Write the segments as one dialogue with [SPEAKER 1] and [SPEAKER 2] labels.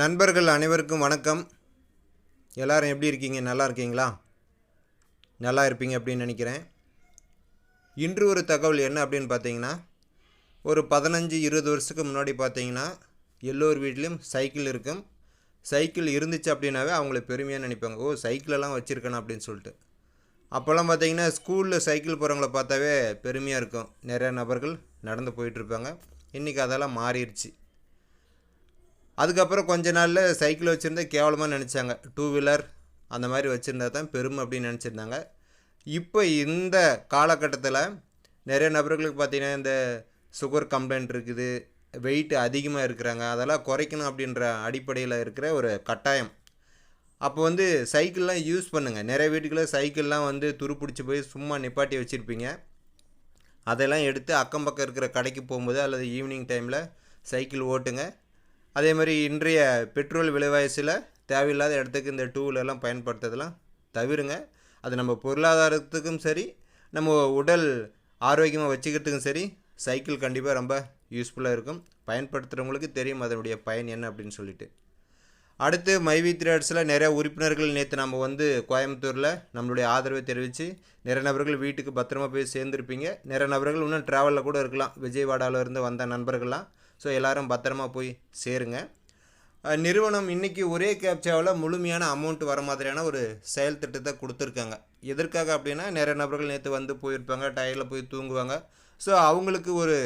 [SPEAKER 1] நண்பர்கள் அனைவருக்கும் வணக்கம் எல்லோரும் எப்படி இருக்கீங்க நல்லா இருக்கீங்களா நல்லா இருப்பீங்க அப்படின்னு நினைக்கிறேன் இன்று ஒரு தகவல் என்ன அப்படின்னு பார்த்தீங்கன்னா ஒரு பதினஞ்சு இருபது வருஷத்துக்கு முன்னாடி பார்த்தீங்கன்னா எல்லோர் வீட்லேயும் சைக்கிள் இருக்கும் சைக்கிள் இருந்துச்சு அப்படின்னாவே அவங்கள பெருமையாக நினைப்பாங்க ஓ சைக்கிளெல்லாம் வச்சுருக்கணும் அப்படின்னு சொல்லிட்டு அப்போல்லாம் பார்த்தீங்கன்னா ஸ்கூலில் சைக்கிள் போகிறவங்கள பார்த்தாவே பெருமையாக இருக்கும் நிறையா நபர்கள் நடந்து போயிட்டுருப்பாங்க இன்றைக்கி அதெல்லாம் மாறிடுச்சு அதுக்கப்புறம் கொஞ்ச நாளில் சைக்கிள் வச்சுருந்தா கேவலமாக நினச்சாங்க டூ வீலர் அந்த மாதிரி வச்சுருந்தா தான் பெருமை அப்படின்னு நினச்சிருந்தாங்க இப்போ இந்த காலகட்டத்தில் நிறைய நபர்களுக்கு பார்த்திங்கன்னா இந்த சுகர் கம்ப்ளைண்ட் இருக்குது வெயிட் அதிகமாக இருக்கிறாங்க அதெல்லாம் குறைக்கணும் அப்படின்ற அடிப்படையில் இருக்கிற ஒரு கட்டாயம் அப்போ வந்து சைக்கிள்லாம் யூஸ் பண்ணுங்கள் நிறைய வீட்டுக்குள்ளே சைக்கிள்லாம் வந்து துருப்பிடிச்சி போய் சும்மா நிப்பாட்டி வச்சுருப்பீங்க அதெல்லாம் எடுத்து அக்கம் பக்கம் இருக்கிற கடைக்கு போகும்போது அல்லது ஈவினிங் டைமில் சைக்கிள் ஓட்டுங்க அதே மாதிரி இன்றைய பெட்ரோல் விலைவாசியில் தேவையில்லாத இடத்துக்கு இந்த டூ வீலர்லாம் பயன்படுத்துறதெல்லாம் தவிருங்க அது நம்ம பொருளாதாரத்துக்கும் சரி நம்ம உடல் ஆரோக்கியமாக வச்சுக்கிறதுக்கும் சரி சைக்கிள் கண்டிப்பாக ரொம்ப யூஸ்ஃபுல்லாக இருக்கும் பயன்படுத்துகிறவங்களுக்கு தெரியும் அதனுடைய பயன் என்ன அப்படின்னு சொல்லிட்டு அடுத்து மைவி த்ரேட்ஸில் நிறையா உறுப்பினர்கள் நேற்று நம்ம வந்து கோயம்புத்தூரில் நம்மளுடைய ஆதரவை தெரிவித்து நிறைய நபர்கள் வீட்டுக்கு பத்திரமா போய் சேர்ந்துருப்பீங்க நிறைய நபர்கள் இன்னும் ட்ராவலில் கூட இருக்கலாம் விஜய்வாடாவிலேருந்து வந்த நண்பர்கள்லாம் ஸோ எல்லோரும் பத்திரமா போய் சேருங்க நிறுவனம் இன்றைக்கி ஒரே கேப்சாவில் முழுமையான அமௌண்ட் வர மாதிரியான ஒரு செயல் திட்டத்தை கொடுத்துருக்காங்க எதற்காக அப்படின்னா நிறைய நபர்கள் நேற்று வந்து போயிருப்பாங்க டயரில் போய் தூங்குவாங்க ஸோ அவங்களுக்கு ஒரு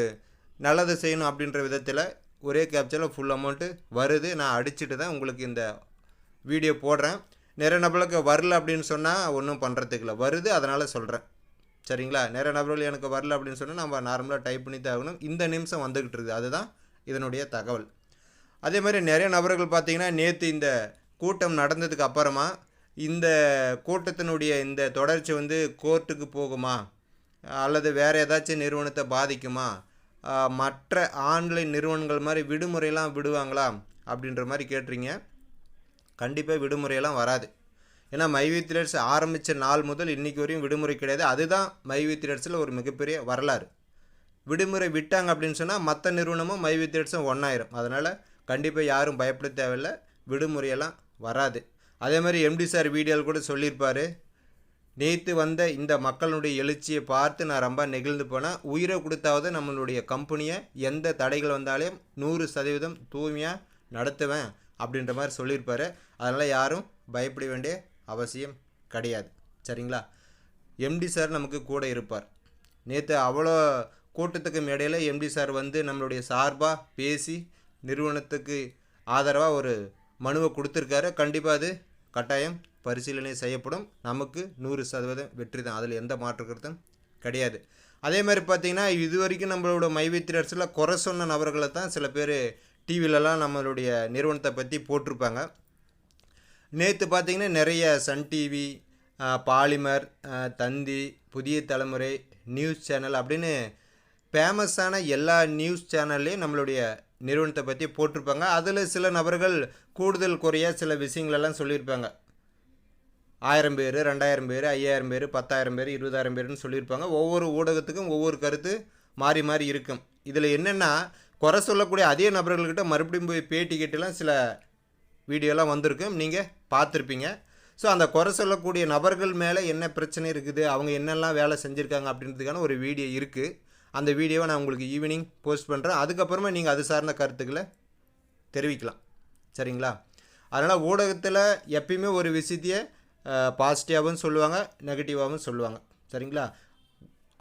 [SPEAKER 1] நல்லது செய்யணும் அப்படின்ற விதத்தில் ஒரே கேப்சாவில் ஃபுல் அமௌண்ட்டு வருது நான் அடிச்சுட்டு தான் உங்களுக்கு இந்த வீடியோ போடுறேன் நிறைய நபர்களுக்கு வரல அப்படின்னு சொன்னால் ஒன்றும் பண்ணுறதுக்கு இல்லை வருது அதனால் சொல்கிறேன் சரிங்களா நிறைய நபர்கள் எனக்கு வரல அப்படின்னு சொன்னால் நம்ம நார்மலாக டைப் பண்ணி தான் ஆகணும் இந்த நிமிஷம் வந்துக்கிட்டு இருக்குது அதுதான் இதனுடைய தகவல் அதே மாதிரி நிறைய நபர்கள் பார்த்திங்கன்னா நேற்று இந்த கூட்டம் நடந்ததுக்கு அப்புறமா இந்த கூட்டத்தினுடைய இந்த தொடர்ச்சி வந்து கோர்ட்டுக்கு போகுமா அல்லது வேறு ஏதாச்சும் நிறுவனத்தை பாதிக்குமா மற்ற ஆன்லைன் நிறுவனங்கள் மாதிரி விடுமுறையெல்லாம் விடுவாங்களா அப்படின்ற மாதிரி கேட்டுறீங்க கண்டிப்பாக விடுமுறையெல்லாம் வராது ஏன்னா மைவி த்ரெட்ஸ் ஆரம்பித்த நாள் முதல் இன்றைக்கி வரையும் விடுமுறை கிடையாது அதுதான் மைவி த்ரெட்ஸில் ஒரு மிகப்பெரிய வரலாறு விடுமுறை விட்டாங்க அப்படின்னு சொன்னால் மற்ற நிறுவனமும் மை வித் ஒன்றாயிரும் அதனால் கண்டிப்பாக யாரும் பயப்பட தேவையில்லை விடுமுறையெல்லாம் வராது அதே மாதிரி எம்டி சார் வீடியோவில் கூட சொல்லியிருப்பார் நேற்று வந்த இந்த மக்களுடைய எழுச்சியை பார்த்து நான் ரொம்ப நெகிழ்ந்து போனேன் உயிரை கொடுத்தாவது நம்மளுடைய கம்பெனியை எந்த தடைகள் வந்தாலும் நூறு சதவீதம் தூய்மையாக நடத்துவேன் அப்படின்ற மாதிரி சொல்லியிருப்பார் அதனால் யாரும் பயப்பட வேண்டிய அவசியம் கிடையாது சரிங்களா எம்டி சார் நமக்கு கூட இருப்பார் நேற்று அவ்வளோ கூட்டத்துக்கும் இடையில் எம்டி சார் வந்து நம்மளுடைய சார்பாக பேசி நிறுவனத்துக்கு ஆதரவாக ஒரு மனுவை கொடுத்துருக்காரு கண்டிப்பாக அது கட்டாயம் பரிசீலனை செய்யப்படும் நமக்கு நூறு சதவீதம் வெற்றி தான் அதில் எந்த மாற்று கருத்தும் கிடையாது அதே மாதிரி பார்த்திங்கன்னா இது வரைக்கும் நம்மளோட மைவித்திரர்ஸில் குறை சொன்ன நபர்களை தான் சில பேர் டிவிலலாம் நம்மளுடைய நிறுவனத்தை பற்றி போட்டிருப்பாங்க நேற்று பார்த்திங்கன்னா நிறைய சன் டிவி பாலிமர் தந்தி புதிய தலைமுறை நியூஸ் சேனல் அப்படின்னு ஃபேமஸான எல்லா நியூஸ் சேனல்லையும் நம்மளுடைய நிறுவனத்தை பற்றி போட்டிருப்பாங்க அதில் சில நபர்கள் கூடுதல் குறையாக சில விஷயங்களெல்லாம் சொல்லியிருப்பாங்க ஆயிரம் பேர் ரெண்டாயிரம் பேர் ஐயாயிரம் பேர் பத்தாயிரம் பேர் இருபதாயிரம் பேர்னு சொல்லியிருப்பாங்க ஒவ்வொரு ஊடகத்துக்கும் ஒவ்வொரு கருத்து மாறி மாறி இருக்கும் இதில் என்னென்னா குறை சொல்லக்கூடிய அதே நபர்கள்கிட்ட மறுபடியும் போய் பேட்டி கேட்டுலாம் சில வீடியோலாம் வந்திருக்கும் நீங்கள் பார்த்துருப்பீங்க ஸோ அந்த குறை சொல்லக்கூடிய நபர்கள் மேலே என்ன பிரச்சனை இருக்குது அவங்க என்னெல்லாம் வேலை செஞ்சுருக்காங்க அப்படின்றதுக்கான ஒரு வீடியோ இருக்குது அந்த வீடியோவை நான் உங்களுக்கு ஈவினிங் போஸ்ட் பண்ணுறேன் அதுக்கப்புறமா நீங்கள் அது சார்ந்த கருத்துக்களை தெரிவிக்கலாம் சரிங்களா அதனால் ஊடகத்தில் எப்பயுமே ஒரு விஷயத்தையே பாசிட்டிவாகவும் சொல்லுவாங்க நெகட்டிவாகவும் சொல்லுவாங்க சரிங்களா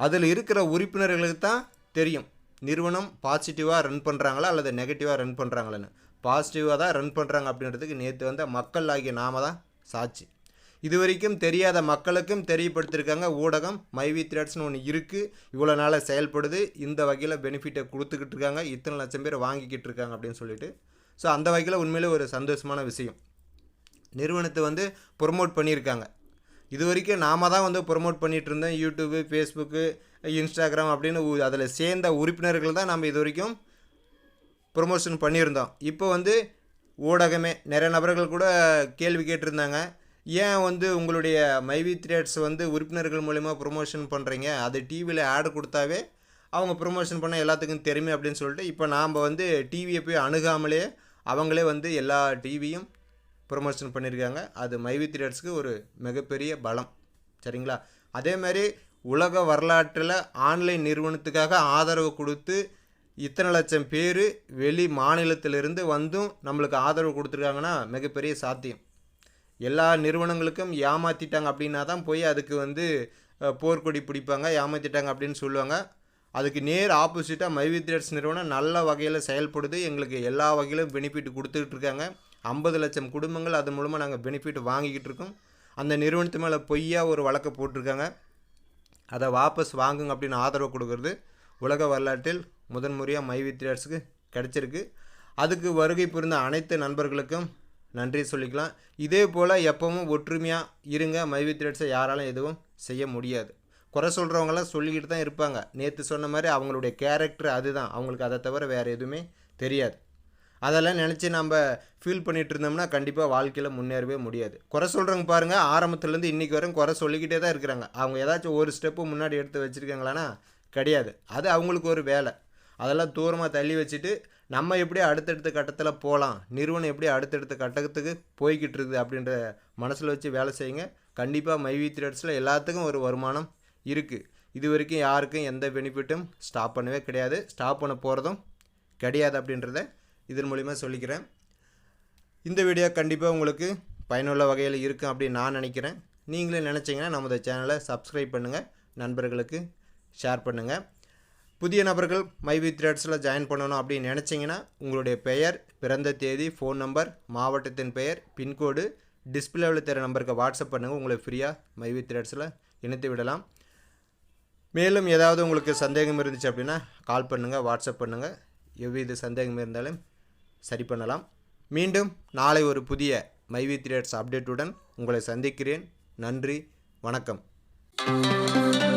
[SPEAKER 1] அதில் இருக்கிற உறுப்பினர்களுக்கு தான் தெரியும் நிறுவனம் பாசிட்டிவாக ரன் பண்ணுறாங்களா அல்லது நெகட்டிவாக ரன் பண்ணுறாங்களான்னு பாசிட்டிவாக தான் ரன் பண்ணுறாங்க அப்படின்றதுக்கு நேற்று வந்த மக்கள் ஆகிய நாம தான் சாட்சி இது வரைக்கும் தெரியாத மக்களுக்கும் தெரியப்படுத்திருக்காங்க ஊடகம் மைவி த்ரெட்ஸ்னு ஒன்று இருக்குது இவ்வளோ நாளாக செயல்படுது இந்த வகையில் பெனிஃபிட்டை கொடுத்துக்கிட்டு இருக்காங்க இத்தனை லட்சம் பேர் வாங்கிக்கிட்டு இருக்காங்க அப்படின்னு சொல்லிட்டு ஸோ அந்த வகையில் உண்மையிலே ஒரு சந்தோஷமான விஷயம் நிறுவனத்தை வந்து ப்ரொமோட் பண்ணியிருக்காங்க இது வரைக்கும் நாம் தான் வந்து ப்ரொமோட் பண்ணிகிட்டு இருந்தோம் யூடியூப்பு ஃபேஸ்புக்கு இன்ஸ்டாகிராம் அப்படின்னு அதில் சேர்ந்த உறுப்பினர்கள் தான் நம்ம இது வரைக்கும் ப்ரொமோஷன் பண்ணியிருந்தோம் இப்போ வந்து ஊடகமே நிறைய நபர்கள் கூட கேள்வி கேட்டிருந்தாங்க ஏன் வந்து உங்களுடைய மைவி த்ரேட்ஸ் வந்து உறுப்பினர்கள் மூலிமா ப்ரொமோஷன் பண்ணுறீங்க அது டிவியில் ஆடு கொடுத்தாவே அவங்க ப்ரொமோஷன் பண்ண எல்லாத்துக்கும் தெரியுமே அப்படின்னு சொல்லிட்டு இப்போ நாம் வந்து டிவியை போய் அணுகாமலே அவங்களே வந்து எல்லா டிவியும் ப்ரொமோஷன் பண்ணியிருக்காங்க அது மைவி த்ரேட்ஸ்க்கு ஒரு மிகப்பெரிய பலம் சரிங்களா அதேமாதிரி உலக வரலாற்றில் ஆன்லைன் நிறுவனத்துக்காக ஆதரவு கொடுத்து இத்தனை லட்சம் பேர் வெளி மாநிலத்திலிருந்து வந்தும் நம்மளுக்கு ஆதரவு கொடுத்துருக்காங்கன்னா மிகப்பெரிய சாத்தியம் எல்லா நிறுவனங்களுக்கும் ஏமாற்றிட்டாங்க அப்படின்னா தான் போய் அதுக்கு வந்து போர்க்கொடி பிடிப்பாங்க ஏமாற்றிட்டாங்க அப்படின்னு சொல்லுவாங்க அதுக்கு நேர் ஆப்போசிட்டாக மைவித்ரேட்ஸ் நிறுவனம் நல்ல வகையில் செயல்படுது எங்களுக்கு எல்லா வகையிலும் பெனிஃபிட் கொடுத்துக்கிட்டு இருக்காங்க ஐம்பது லட்சம் குடும்பங்கள் அது மூலமாக நாங்கள் பெனிஃபிட் வாங்கிக்கிட்டு இருக்கோம் அந்த நிறுவனத்து மேலே பொய்யா ஒரு வழக்கை போட்டிருக்காங்க அதை வாபஸ் வாங்குங்க அப்படின்னு ஆதரவு கொடுக்கறது உலக வரலாற்றில் முதன்முறையாக மைவித்ரேட்ஸுக்கு கிடச்சிருக்கு அதுக்கு வருகை புரிந்த அனைத்து நண்பர்களுக்கும் நன்றி சொல்லிக்கலாம் இதே போல் எப்பவும் ஒற்றுமையாக இருங்க மைவி திரட்சை யாராலும் எதுவும் செய்ய முடியாது குறை சொல்கிறவங்களாம் சொல்லிக்கிட்டு தான் இருப்பாங்க நேற்று சொன்ன மாதிரி அவங்களுடைய கேரக்டர் அதுதான் அவங்களுக்கு அதை தவிர வேறு எதுவுமே தெரியாது அதெல்லாம் நினச்சி நம்ம ஃபீல் பண்ணிகிட்டு இருந்தோம்னா கண்டிப்பாக வாழ்க்கையில் முன்னேறவே முடியாது குறை சொல்கிறவங்க பாருங்கள் ஆரம்பத்துலேருந்து இன்றைக்கி வரும் குறை சொல்லிக்கிட்டே தான் இருக்கிறாங்க அவங்க ஏதாச்சும் ஒரு ஸ்டெப்பு முன்னாடி எடுத்து வச்சுருக்காங்களானா கிடையாது அது அவங்களுக்கு ஒரு வேலை அதெல்லாம் தூரமாக தள்ளி வச்சுட்டு நம்ம எப்படி அடுத்தடுத்த கட்டத்தில் போகலாம் நிறுவனம் எப்படி அடுத்தடுத்த கட்டத்துக்கு போய்கிட்டு இருக்குது அப்படின்ற மனசில் வச்சு வேலை செய்யுங்க கண்டிப்பாக மைவி த்ரெட்ஸில் எல்லாத்துக்கும் ஒரு வருமானம் இருக்குது இது வரைக்கும் யாருக்கும் எந்த பெனிஃபிட்டும் ஸ்டாப் பண்ணவே கிடையாது ஸ்டாப் பண்ண போகிறதும் கிடையாது அப்படின்றத இதன் மூலிமா சொல்லிக்கிறேன் இந்த வீடியோ கண்டிப்பாக உங்களுக்கு பயனுள்ள வகையில் இருக்கும் அப்படின்னு நான் நினைக்கிறேன் நீங்களே நினச்சிங்கன்னா நம்ம சேனலை சப்ஸ்கிரைப் பண்ணுங்கள் நண்பர்களுக்கு ஷேர் பண்ணுங்கள் புதிய நபர்கள் மைவி த்ரெட்ஸில் ஜாயின் பண்ணணும் அப்படின்னு நினச்சிங்கன்னா உங்களுடைய பெயர் பிறந்த தேதி ஃபோன் நம்பர் மாவட்டத்தின் பெயர் பின்கோடு டிஸ்பிளேவில் தர நம்பருக்கு வாட்ஸ்அப் பண்ணுங்கள் உங்களை ஃப்ரீயாக மைவி த்ரேட்ஸில் இணைத்து விடலாம் மேலும் ஏதாவது உங்களுக்கு சந்தேகம் இருந்துச்சு அப்படின்னா கால் பண்ணுங்கள் வாட்ஸ்அப் பண்ணுங்கள் எவ்வித சந்தேகம் இருந்தாலும் சரி பண்ணலாம் மீண்டும் நாளை ஒரு புதிய மைவி த்ரேட்ஸ் அப்டேட்டுடன் உங்களை சந்திக்கிறேன் நன்றி வணக்கம்